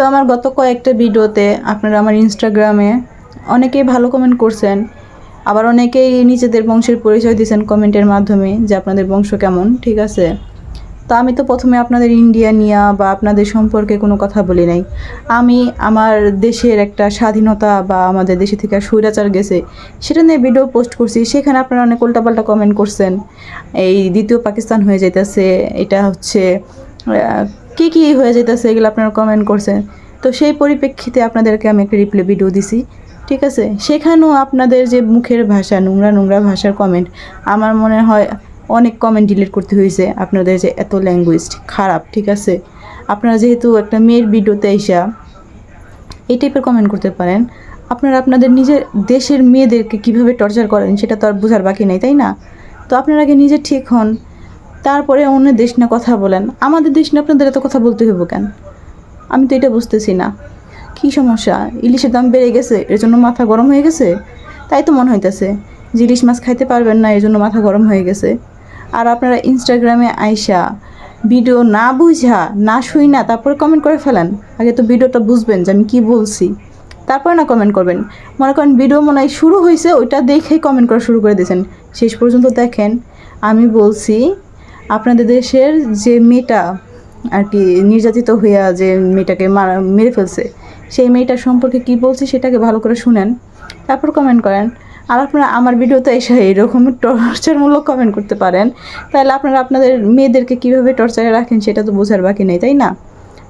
তো আমার গত কয়েকটা ভিডিওতে আপনারা আমার ইনস্টাগ্রামে অনেকেই ভালো কমেন্ট করছেন, আবার অনেকেই নিজেদের বংশের পরিচয় দিয়েছেন কমেন্টের মাধ্যমে যে আপনাদের বংশ কেমন, ঠিক আছে? তো আমি তো প্রথমে আপনাদের ইন্ডিয়া নিয়া বা আপনাদের সম্পর্কে কোনো কথা বলি নাই। আমি আমার দেশের একটা স্বাধীনতা বা আমাদের দেশে থেকে স্বৈরাচার গেছে, সেটা নিয়ে ভিডিও পোস্ট করছি, সেখানে আপনারা অনেক উল্টাপাল্টা কমেন্ট করছেন। এই দ্বিতীয় পাকিস্তান হয়ে যাইতেছে, এটা হচ্ছে কি কি হয়ে যেতেছে এগুলো আপনারা কমেন্ট করছেন তো সেই পরিপ্রেক্ষিতে আপনাদেরকে আমি একটা রিপ্লে ভিডিও দিছি। ঠিক আছে? সেখানেও আপনাদের যে মুখের ভাষা, নোংরা নোংরা ভাষার কমেন্ট আমার মনে হয় অনেক কমেন্ট ডিলিট করতে হয়েছে আপনাদের যে এত ল্যাঙ্গুয়েজ খারাপ, ঠিক আছে? আপনারা যেহেতু একটা মেয়ের ভিডিওতে এসা এই টাইপের কমেন্ট করতে পারেন। আপনারা আপনাদের নিজের দেশের মেয়েদেরকে কীভাবে টর্চার করেন সেটা তো আর বোঝার বাকি নেই, তাই না? তো আপনারা আগে নিজে ঠিক হন। তারপরে অন্য দেশ না কথা বলেন। আমাদের দেশ না আপনাদের এত কথা বলতে হইব কেন? আমি তো এটা বুঝতেছি না। কী সমস্যা? ইলিশের দাম বেড়ে গেছে, এর জন্য মাথা গরম হয়ে গেছে? তাই তো মনে হইতেছে যে ইলিশ মাছ খাইতে পারবেন না, এর জন্য মাথা গরম হয়ে গেছে। আর আপনারা ইনস্টাগ্রামে আইসা ভিডিও না বুঝা, না শুই না, তারপরে কমেন্ট করে ফেলেন। আগে তো ভিডিওটা বুঝবেন যে আমি কী বলছি। তারপরে না কমেন্ট করবেন। মনে করেন ভিডিও মনে হয় শুরু হয়েছে ওইটা দেখেই কমেন্ট করা শুরু করে দিয়েছেন। শেষ পর্যন্ত দেখেন, আমি বলছি আপনাদের দেশের যে মেয়েটা আর কি নির্যাতিত হইয়া যে মেয়েটাকে মারা, মেরে ফেলছে, সেই মেয়েটার সম্পর্কে কি বলছি সেটাকে ভালো করে শুনেন, তারপর কমেন্ট করেন। আর আপনারা আমার ভিডিওতে এসে এরকম টর্চারমূলক কমেন্ট করতে পারেন। তাহলে আপনারা আপনাদের মেয়েদেরকে কীভাবে টর্চারে রাখেন সেটা তো বোঝার বাকি নেই, তাই না?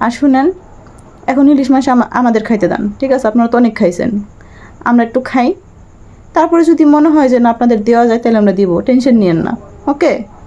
আর শুনেন, এখন ইলিশ মাছ আমা- আমাদের খাইতে দেন, ঠিক আছে? আপনারা তো অনেক খাইছেন। আমরা একটু খাই। তারপরে যদি মনে হয় যে না আপনাদের দেওয়া যায়, তাহলে আমরা দিব, টেনশন নিয়েন না ওকে